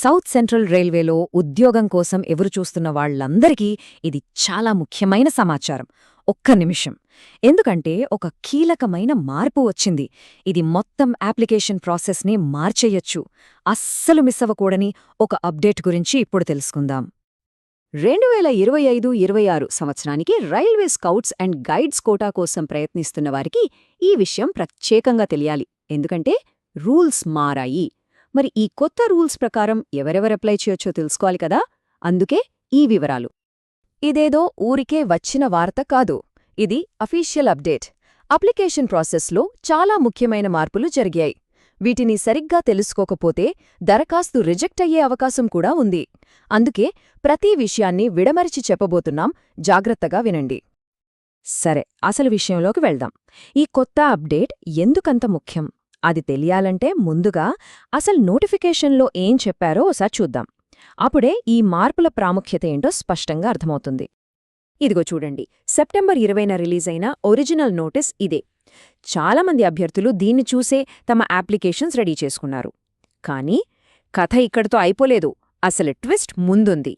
South central రైల్వేలో ఉద్యోగం కోసం ఎదురుచూస్తున్న వాళ్ళందరికీ ఇది చాలా ముఖ్యమైన సమాచారం. ఒక్క నిమిషం. ఎందుకంటే ఒక కీలకమైన మార్పు వచ్చింది. ఇది మొత్తం అప్లికేషన్ ప్రాసెస్ని మార్చేయొచ్చు. అస్సలు మిస్ అవ్వకూడని ఒక అప్డేట్ గురించి ఇప్పుడు తెలుసుకుందాం. రెండు వేల ఇరవై ఐదు ఇరవై ఆరు సంవత్సరానికి railway scouts and guides quota కోసం ప్రయత్నిస్తున్న వారికి ఈ విషయం ప్రత్యేకంగా తెలియాలి. ఎందుకంటే రూల్స్ మారాయి. మరి ఈ కొత్త రూల్స్ ప్రకారం ఎవరెవరు అప్లై చేయొచ్చో తెలుసుకోవాలి కదా? అందుకే ఈ వివరాలు. ఇదేదో ఊరికే వచ్చిన వార్త కాదు. ఇది అఫీషియల్ అప్డేట్. అప్లికేషన్ ప్రాసెస్లో చాలా ముఖ్యమైన మార్పులు జరిగాయి. వీటిని సరిగ్గా తెలుసుకోకపోతే దరఖాస్తు రిజెక్ట్ అయ్యే అవకాశం కూడా ఉంది. అందుకే ప్రతి విషయాన్ని విడమరిచి చెప్పబోతున్నాం. జాగ్రత్తగా వినండి. సరే అసలు విషయంలోకి వెళ్దాం. ఈ కొత్త అప్డేట్ ఎందుకంత ముఖ్యం? అది తెలియాలంటే ముందుగా అసలు నోటిఫికేషన్లో ఏం చెప్పారో ఒకసారి చూద్దాం. అప్పుడే ఈ మార్పుల ప్రాముఖ్యత ఏంటో స్పష్టంగా అర్థమవుతుంది. ఇదిగో చూడండి సెప్టెంబర్ ఇరవైన రిలీజ్ అయిన ఒరిజినల్ నోటీస్ ఇదే. చాలామంది అభ్యర్థులు దీన్ని చూసే తమ అప్లికేషన్స్ రెడీ చేసుకున్నారు. కానీ కథ ఇక్కడితో అయిపోలేదు అసలు ట్విస్ట్ ముందుంది.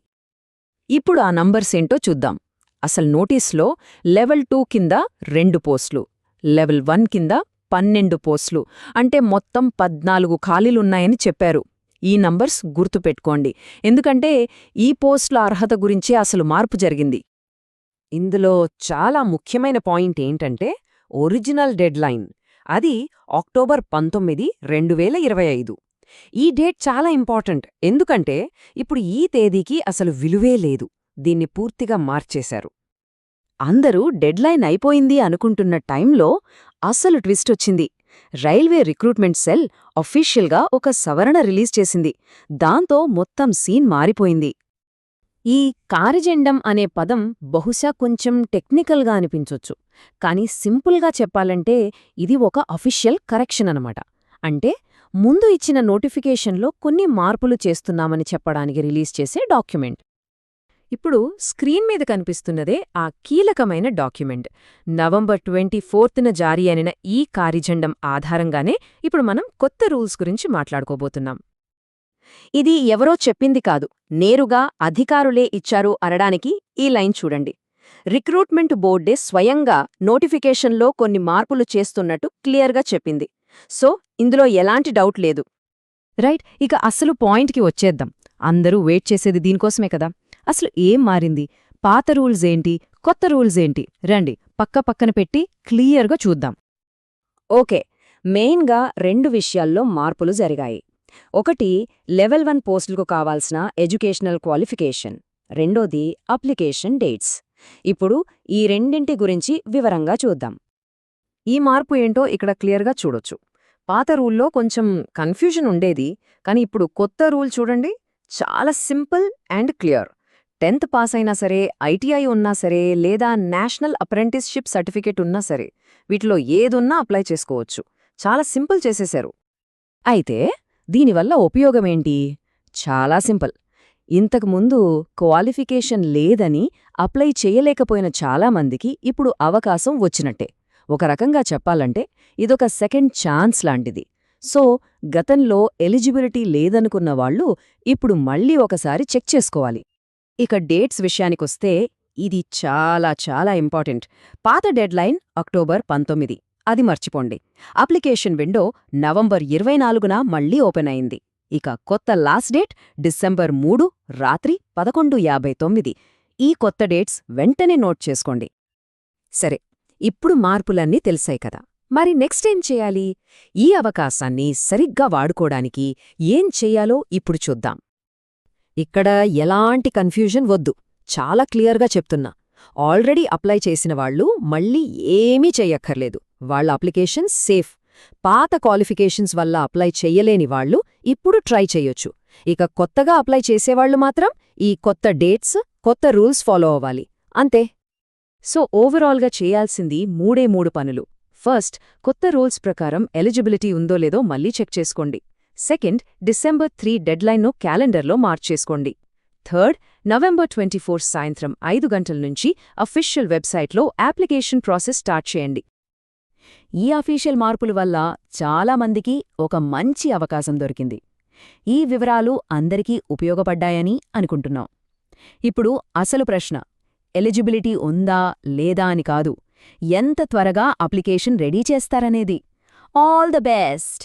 ఇప్పుడు ఆ నంబర్స్ ఏంటో చూద్దాం. అసలు నోటీస్లో లెవెల్ టూ కింద రెండు పోస్టులు లెవెల్ వన్ కింద పన్నెండు పోస్టులు. అంటే మొత్తం పద్నాలుగు ఖాళీలున్నాయని చెప్పారు. ఈ నంబర్స్ గుర్తుపెట్టుకోండి. ఎందుకంటే ఈ పోస్టుల అర్హత గురించే అసలు మార్పు జరిగింది. ఇందులో చాలా ముఖ్యమైన పాయింట్ ఏంటంటే ఒరిజినల్ డెడ్లైన్. అది అక్టోబర్ పంతొమ్మిది రెండు వేల ఇరవై ఐదు. ఈ డేట్ చాలా ఇంపార్టెంట్. ఎందుకంటే ఇప్పుడు ఈ తేదీకి అసలు విలువే లేదు. దీన్ని పూర్తిగా మార్చేశారు. అందరూ డెడ్లైన్ అయిపోయింది అనుకుంటున్న టైంలో అసలు ట్విస్టొచ్చింది రైల్వే రిక్రూట్మెంట్ సెల్ అఫీషియల్గా ఒక సవరణ రిలీజ్ చేసింది. దాంతో మొత్తం సీన్ మారిపోయింది. ఈ కారిజెండం అనే పదం బహుశా కొంచెం టెక్నికల్గా అనిపించొచ్చు. కానీ సింపుల్గా చెప్పాలంటే ఇది ఒక అఫీషియల్ కరెక్షన్ అనమాట అంటే ముందు ఇచ్చిన నోటిఫికేషన్లో కొన్ని మార్పులు చేస్తున్నామని చెప్పడానికి రిలీజ్ చేసే డాక్యుమెంట్. ఇప్పుడు స్క్రీన్ మీద కనిపిస్తున్నదే ఆ కీలకమైన డాక్యుమెంట్. నవంబర్ ట్వంటీ ఫోర్త్న జారీ అయిన ఈ కార్యజెండం ఆధారంగానే ఇప్పుడు మనం కొత్త రూల్స్ గురించి మాట్లాడుకోబోతున్నాం. ఇది ఎవరో చెప్పింది కాదు. నేరుగా అధికారులే ఇచ్చారు అనడానికి ఈ లైన్ చూడండి. రిక్రూట్మెంట్ బోర్డే స్వయంగా నోటిఫికేషన్లో కొన్ని మార్పులు చేస్తున్నట్టు క్లియర్గా చెప్పింది. సో ఇందులో ఎలాంటి డౌట్ లేదు. రైట్ ఇక అసలు పాయింట్కి వచ్చేద్దాం. అందరూ వెయిట్ చేసేది దీనికోసమే కదా. అసలు ఏం మారింది? పాత రూల్స్ ఏంటి? కొత్త రూల్స్ ఏంటి? రండి పక్క పక్కన పెట్టి క్లియర్గా చూద్దాం. ఓకే మెయిన్గా రెండు విషయాల్లో మార్పులు జరిగాయి. ఒకటి లెవెల్ వన్ పోస్టులకు కావాల్సిన ఎడ్యుకేషనల్ క్వాలిఫికేషన్. రెండోది అప్లికేషన్ డేట్స్. ఇప్పుడు ఈ రెండింటి గురించి వివరంగా చూద్దాం. ఈ మార్పు ఏంటో ఇక్కడ క్లియర్గా చూడొచ్చు. పాత రూల్లో కొంచెం కన్ఫ్యూజన్ ఉండేది కానీ ఇప్పుడు కొత్త రూల్ చూడండి చాలా simple and clear. Tenth pass అయినా సరే ఐటీఐ ఉన్నా సరే లేదా నేషనల్ అప్రెంటిస్షిప్ సర్టిఫికేట్ ఉన్నా సరే వీటిలో ఏదున్నా అప్లై చేసుకోవచ్చు. చాలా సింపుల్ చేసేశారు. అయితే దీనివల్ల ఉపయోగమేంటి చాలా సింపుల్. ఇంతకుముందు క్వాలిఫికేషన్ లేదని అప్లై చేయలేకపోయిన చాలామందికి ఇప్పుడు అవకాశం వచ్చినట్టే. ఒక రకంగా చెప్పాలంటే ఇదొక సెకండ్ ఛాన్స్ లాంటిది. సో గతంలో ఎలిజిబిలిటీ లేదనుకున్న వాళ్ళు ఇప్పుడు మళ్ళీ ఒకసారి చెక్ చేసుకోవాలి. ఇక డేట్స్ విషయానికొస్తే ఇది చాలా చాలా ఇంపార్టెంట్. పాత డెడ్లైన్ అక్టోబర్ పంతొమ్మిది. అది మర్చిపోండి. అప్లికేషన్ విండో నవంబర్ ఇరవై నాలుగున మళ్ళీ ఓపెన్ అయింది. ఇక కొత్త లాస్ట్ డేట్ డిసెంబర్ మూడు రాత్రి పదకొండు యాభై తొమ్మిది. ఈ కొత్త డేట్స్ వెంటనే నోట్ చేసుకోండి. సరే ఇప్పుడు మార్పులన్నీ తెలిసాయి కదా. మరి నెక్స్ట్ ఏం చేయాలి? ఈ అవకాశాన్ని సరిగ్గా వాడుకోడానికి ఏం చెయ్యాలో ఇప్పుడు చూద్దాం. ఇక్కడ ఎలాంటి కన్ఫ్యూజన్ వద్దు. చాలా క్లియర్గా చెప్తున్నా. ఆల్రెడీ అప్లై చేసిన వాళ్ళు మళ్ళీ ఏమీ చెయ్యక్కర్లేదు వాళ్ళ అప్లికేషన్ సేఫ్. పాత క్వాలిఫికేషన్స్ వల్ల అప్లై చెయ్యలేని వాళ్ళు ఇప్పుడు ట్రై చెయ్యొచ్చు ఇక కొత్తగా అప్లై చేసేవాళ్ళు మాత్రం ఈ కొత్త డేట్స్ కొత్త రూల్స్ ఫాలో అవ్వాలి. అంతే. సో ఓవరాల్గా చేయాల్సింది మూడే మూడు పనులు. ఫస్ట్ కొత్త రూల్స్ ప్రకారం ఎలిజిబిలిటీ ఉందో లేదో మళ్ళీ చెక్ చేసుకోండి. సెకండ్ డిసెంబర్ త్రీ డెడ్లైన్ను క్యాలెండర్లో మార్చేసుకోండి. థర్డ్ నవంబర్ ట్వంటీ ఫోర్ సాయంత్రం ఐదు గంటల నుంచి అఫీషియల్ వెబ్సైట్లో అప్లికేషన్ ప్రాసెస్ స్టార్ట్ చేయండి. ఈ అఫీషియల్ మార్పుల వల్ల చాలామందికి ఒక మంచి అవకాశం దొరికింది. ఈ వివరాలు అందరికీ ఉపయోగపడ్డాయని అనుకుంటున్నాం. ఇప్పుడు అసలు ప్రశ్న ఎలిజిబిలిటీ ఉందా లేదా అని కాదు ఎంత త్వరగా అప్లికేషన్ రెడీ చేస్తారనేది. All the best!